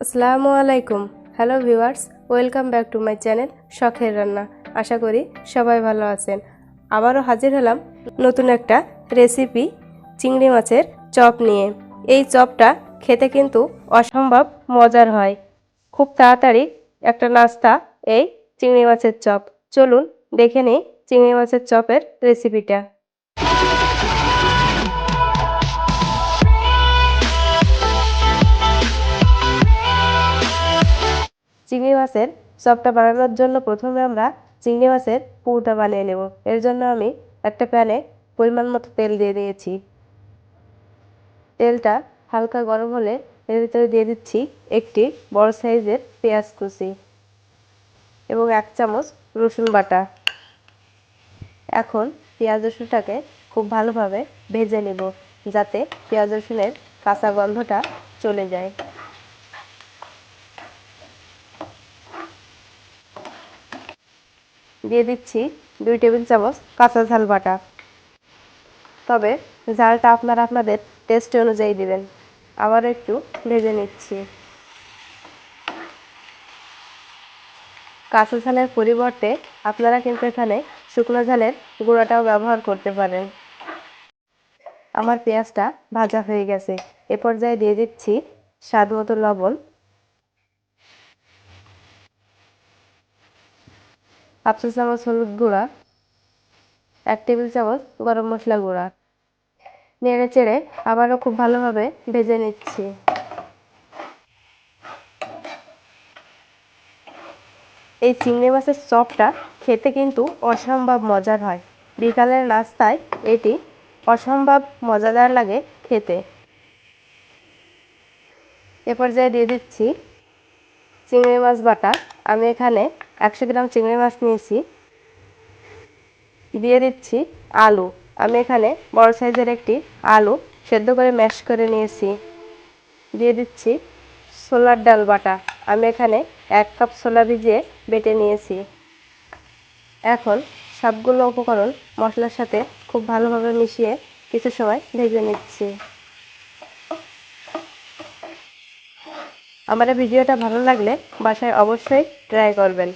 আসসালামু আলাইকুম। Hello viewers welcome back to my channel শখের রান্না। আশা করি সবাই ভালো আছেন। আবারও হাজির হলাম নতুন একটা রেসিপি চিংড়ি মাছের চপ নিয়ে। এই চপটা খেতে কিন্তু অসম্ভব মজার হয়। খুব তাড়াতাড়ি একটা নাস্তা, এই চিংড়ি মাছের চপ। চলুন দেখে নিই চিংড়ি মাছের চপের রেসিপিটা চিংড়ি মাছের চপটা বানানোর জন্য প্রথমে আমরা চিংড়ি মাছের পুরটা বানিয়ে নেব। এর জন্য আমি একটা প্যানে পরিমাণ মতো তেল দিয়ে দিয়েছি। তেলটা হালকা গরম হলে এর ভিতরে দিয়ে দিচ্ছি একটি বড় সাইজের পেঁয়াজ কুচি এবং এক চামচ রসুন বাটা। এখন পেঁয়াজ রসুনটাকে খুব ভালোভাবে ভেজে নেব যাতে পেঁয়াজ রসুনের কাঁচা গন্ধটা চলে যায়। দিয়ে দিচ্ছি দুই টেবিল চামচ কাঁচা ঝাল বাটা। তবে ঝালটা আপনারা আপনাদের টেস্ট অনুযায়ী দিবেন। আবার একটু ভেজে নিচ্ছি। কাঁচা ঝালের পরিবর্তে আপনারা কিন্তু এখানে শুকনো ঝালের গুঁড়াটাও ব্যবহার করতে পারেন। আমার পেঁয়াজটা ভাজা হয়ে গেছে। এ পর্যায়ে দিয়ে দিচ্ছি স্বাদ মতো লবণ। হাফ চা চামচ হলুদ গুঁড়া, এক টেবিল চামচ গরম মশলা গুঁড়া। নেড়ে চেড়ে আবারও খুব ভালোভাবে ভেজে নিচ্ছি। এই চিংড়ি মাছের চপটা খেতে কিন্তু অসম্ভব মজার হয়। বিকালের নাস্তায় এটি অসম্ভব মজাদার লাগে খেতে। এ পর্যায়ে দিয়ে দিচ্ছি চিংড়ি মাছ বাটা। আমি এখানে একশো গ্রাম চিংড়ি মাছ নিয়েছি। দিয়ে দিচ্ছি আলু। আমি এখানে বড় সাইজের একটি আলু সেদ্ধ করে ম্যাশ করে নিয়েছি। দিয়ে দিচ্ছি ছোলার ডাল বাটা। আমি এখানে এক কাপ ছোলা ভিজিয়ে বেটে নিয়েছি। এখন সবগুলো উপকরণ মশলার সাথে খুব ভালোভাবে মিশিয়ে কিছু সময় ভেজে নিচ্ছি। আমার ভিডিওটা ভালো লাগলে বাসায় অবশ্যই ট্রাই করবেন।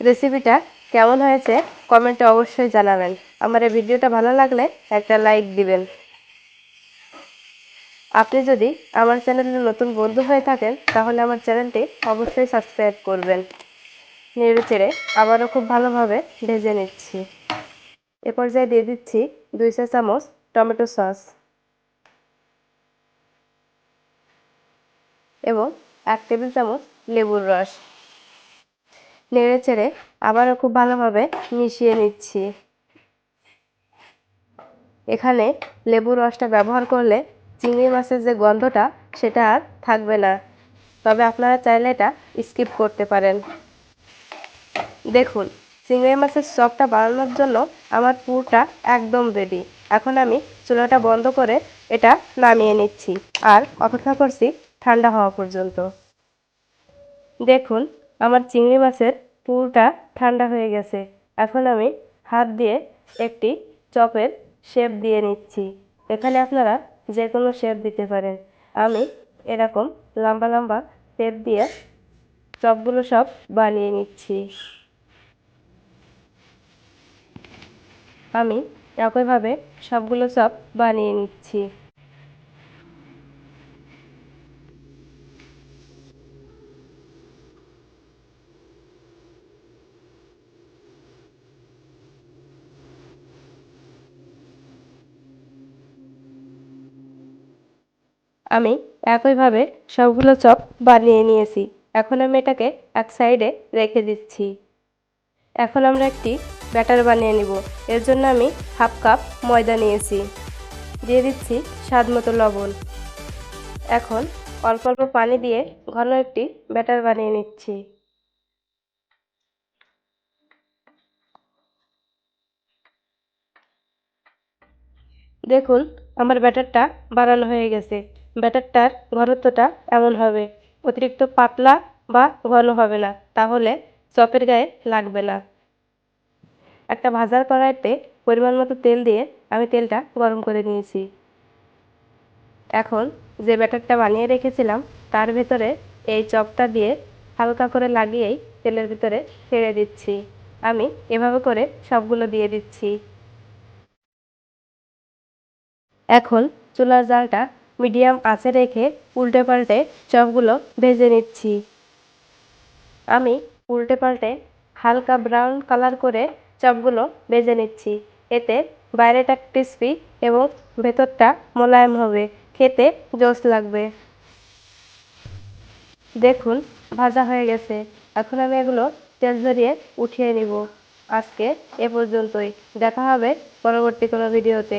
রেসিপিটা কেমন হয়েছে কমেন্টে অবশ্যই জানাবেন। আমার এই ভিডিওটা ভালো লাগলে একটা লাইক দিবেন। আপনি যদি আমার চ্যানেলে নতুন বন্ধু হয়ে থাকেন, তাহলে আমার চ্যানেলটি অবশ্যই সাবস্ক্রাইব করবেন। নেড়ে চেড়ে আবারও খুব ভালোভাবে ভেজে নিচ্ছি। এ পর্যায়ে দিয়ে দিচ্ছি দুই চা চামচ টমেটো সস। এবং এক টেবিল চামচ লেবুর রস। নেড়ে চেড়ে আবারও খুব ভালোভাবে মিশিয়ে নিচ্ছি। এখানে লেবুর রসটা ব্যবহার করলে চিংড়ি মাছের যে গন্ধটা, সেটা আর থাকবে না। তবে আপনারা চাইলে এটা স্কিপ করতে পারেন। দেখুন, চিংড়ি মাছের চপটা বানানোর জন্য আমার পুরটা একদম রেডি এখন আমি চুলাটা বন্ধ করে এটা নামিয়ে নিচ্ছি। আর অপেক্ষা করছি ঠান্ডা হওয়া পর্যন্ত। দেখুন আমার চিংড়ি মাছের পুরটা ঠান্ডা হয়ে গেছে। এখন আমি হাত দিয়ে একটি চপের শেপ দিয়ে নিচ্ছি। এখানে আপনারা যে কোনো শেপ দিতে পারেন। আমি এরকম লম্বা লম্বা শেপ দিয়ে চপগুলো সব বানিয়ে নিচ্ছি। আমি একইভাবে সবগুলো চপ বানিয়ে নিচ্ছি। আমি একইভাবে সবগুলো চপ বানিয়ে নিয়েছি। এখন আমি এটাকে এক সাইডে রেখে দিচ্ছি। এখন আমরা একটি ব্যাটার বানিয়ে নিব। এর জন্য আমি হাফ কাপ ময়দা নিয়েছি। দিয়ে দিচ্ছি স্বাদ মতো লবণ। এখন অল্প অল্প পানি দিয়ে ঘন একটি ব্যাটার বানিয়ে নিচ্ছি। দেখুন, আমার ব্যাটারটা বানানো হয়ে গেছে। ব্যাটারটার ঘনত্বটা এমন হবে। অতিরিক্ত পাতলা বা ঘন হবে না, তাহলে চপের গায়ে লাগবে না। একটা ভাজার কড়াইতে পরিমাণ মতো তেল দিয়ে আমি তেলটা গরম করে নিয়েছি। এখন যে ব্যাটারটা বানিয়ে রেখেছিলাম, তার ভেতরে এই চপটা দিয়ে হালকা করে লাগিয়েই তেলের ভিতরে ছেড়ে দিচ্ছি। আমি এভাবে করে সবগুলো দিয়ে দিচ্ছি। এখন চুলার জালটা মিডিয়াম আঁচে রেখে উল্টে পাল্টে চপগুলো ভেজে নিচ্ছি। আমি উল্টে পাল্টে হালকা ব্রাউন কালার করে চপগুলো ভেজে নিচ্ছি। এতে বাইরেটা ক্রিসপি এবং ভেতরটা মোলায়েম হবে। খেতে জোস লাগবে। দেখুন, ভাজা হয়ে গেছে। এখন আমি এগুলো তেল ঝরিয়ে উঠিয়ে নিব। আজকে এ পর্যন্তই। দেখা হবে পরবর্তী কোনো ভিডিওতে।